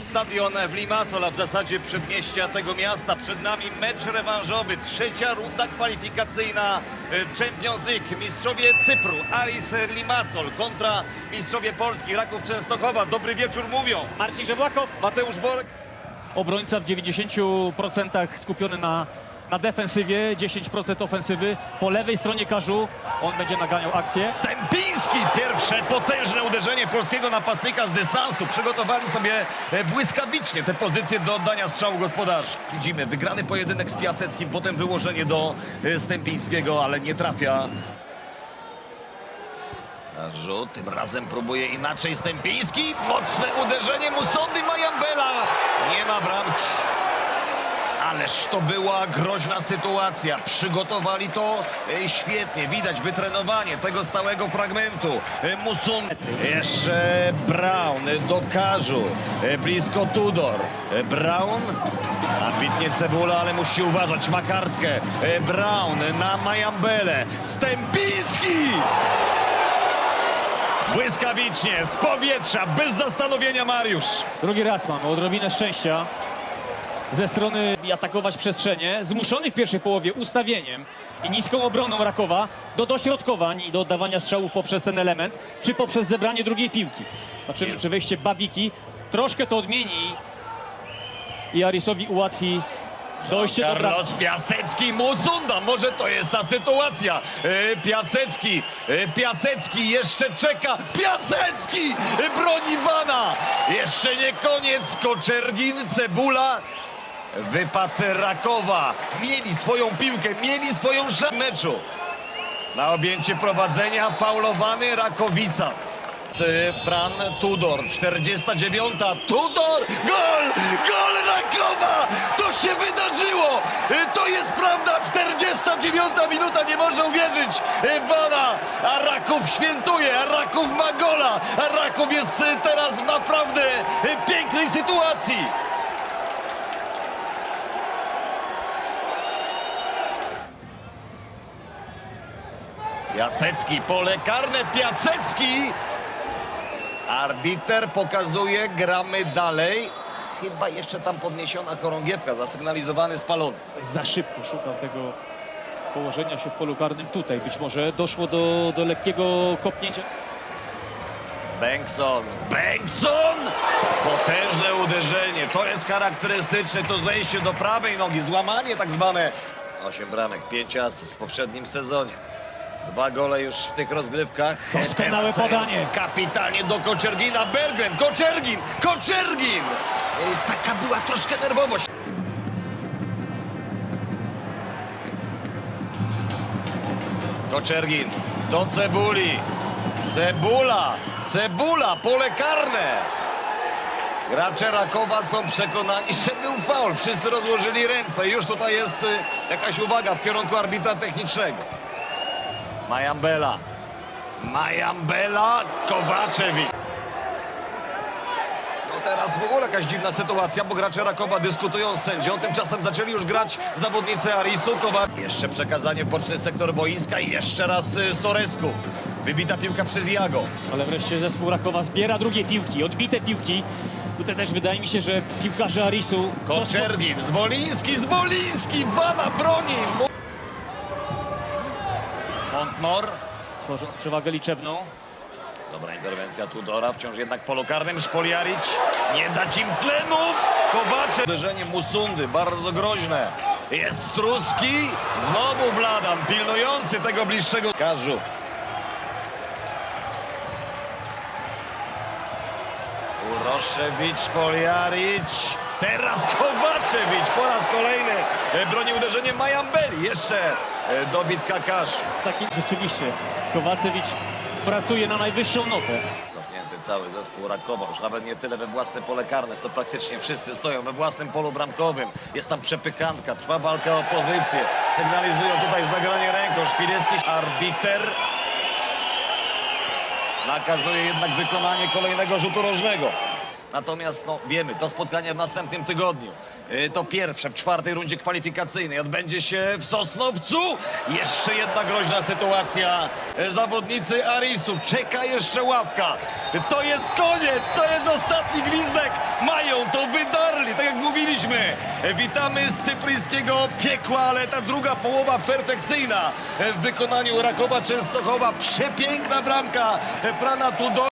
Stadion w Limassol, a w zasadzie przedmieścia tego miasta. Przed nami mecz rewanżowy, trzecia runda kwalifikacyjna e, Champions League. Mistrzowie Cypru, Aris Limassol kontra mistrzowie Polski, Raków Częstochowa. Dobry wieczór mówią. Marcin Żewłakow, Mateusz Borek. obrońca w 90% skupiony na, na defensywie, 10% ofensywy. Po lewej stronie Karzu on będzie naganiał akcję. Stępiński, pierwsze potężne uderzenie polskiego napastnika z dystansu. Przygotowali sobie e, błyskawicznie te pozycje do oddania strzału gospodarzy. Widzimy wygrany pojedynek z Piaseckim, potem wyłożenie do e, Stępińskiego, ale nie trafia. Rzut, tym razem próbuje inaczej Stępiński. Mocne uderzenie Musondy Majambela. Nie ma bramki. Ależ to była groźna sytuacja. Przygotowali to e, świetnie. Widać wytrenowanie tego stałego fragmentu. E, Musun. Jeszcze Brown do Karzu. E, Blisko Tudor. Brown. Ambitnie Cebula, ale musi uważać. Ma kartkę. Brown na Majambele. Stępiński! Błyskawicznie, z powietrza, bez zastanowienia Mariusz. Drugi raz mamy odrobinę szczęścia ze strony i atakować przestrzenie, zmuszony w pierwszej połowie ustawieniem i niską obroną Rakowa do dośrodkowań i do oddawania strzałów poprzez ten element, czy poprzez zebranie drugiej piłki. Zobaczymy, czy wejście Babiki troszkę to odmieni i Arisowi ułatwi dojście do. Carlos Piasecki, Muzunda, może to jest ta sytuacja. E, Piasecki, e, Piasecki jeszcze czeka. Piasecki broni Wana. Jeszcze nie koniec. Koczergin, Cebula. Wypad Rakowa. Mieli swoją piłkę, mieli swoją szansę meczu. Na objęcie prowadzenia faulowany Rakowica. Fran Tudor, 49. Tudor! Gol! Gol Rakowa! To się wydarzyło! E, To jest prawda! 49. minuta, nie można uwierzyć! E, Wana! A Raków świętuje! A Raków ma gola! A Raków jest e, teraz w naprawdę pięknej sytuacji! Piasecki, pole karne, Piasecki! Arbiter pokazuje, gramy dalej. Chyba jeszcze tam podniesiona chorągiewka, zasygnalizowany spalony. Za szybko szukał tego położenia się w polu karnym tutaj. Być może doszło do, do lekkiego kopnięcia. Bengtson, Bengtson! Potężne uderzenie, to jest charakterystyczne, to zejście do prawej nogi, złamanie tak zwane. Osiem bramek, pięć asyst w poprzednim sezonie. Dwa gole już w tych rozgrywkach. Doskonałe Teraz podanie. Kapitalnie do Koczergina, Bergren, Koczergin, Koczergin! Taka była troszkę nerwowość. Koczergin do Cebuli. Cebula, Cebula, pole karne. Gracze Rakowa są przekonani, że był faul. Wszyscy rozłożyli ręce. Już tutaj jest y, jakaś uwaga w kierunku arbitra technicznego. Majambela. Majambela, Kowaczewicz. No teraz w ogóle jakaś dziwna sytuacja, bo gracze Rakowa dyskutują z sędzią. Tymczasem zaczęli już grać zawodnicy Arisu. Kowa... Jeszcze przekazanie w boczny sektor boiska i jeszcze raz y, Soresku. Wybita piłka przez Jago. Ale wreszcie zespół Rakowa zbiera drugie piłki, odbite piłki. Tutaj też wydaje mi się, że piłkarze Arisu... Koczergin, Zwoliński, Zwoliński, Wana broni. Montnor. Tworząc przewagę liczebną. Dobra interwencja Tudora, wciąż jednak polu karnym Szpoliarić. Nie dać im tlenu. Kowacze. Uderzenie Musundy, bardzo groźne. Jest Struski, znowu Wladan, pilnujący tego bliższego. Karzu. Uroszewicz, Szpoliarić. Teraz Kowaczewicz po raz kolejny broni uderzeniem Majambeli. Jeszcze e, dobit Kakasz. Taki rzeczywiście Kowacewicz pracuje na najwyższą notę. Cofnięty cały zespół Rakowa, już nawet nie tyle we własne pole karne, co praktycznie wszyscy stoją we własnym polu bramkowym. Jest tam przepykanka, trwa walka o pozycję. Sygnalizują tutaj zagranie ręką. Szpilecki arbiter nakazuje jednak wykonanie kolejnego rzutu rożnego. Natomiast no, wiemy, to spotkanie w następnym tygodniu. Y, To pierwsze w czwartej rundzie kwalifikacyjnej odbędzie się w Sosnowcu. Jeszcze jedna groźna sytuacja. Y, Zawodnicy Arisu. Czeka jeszcze ławka. To jest koniec, to jest ostatni gwizdek. Mają to E, Witamy z cypryjskiego piekła, ale ta druga połowa perfekcyjna w wykonaniu Rakowa Częstochowa. Przepiękna bramka Frana Tudor.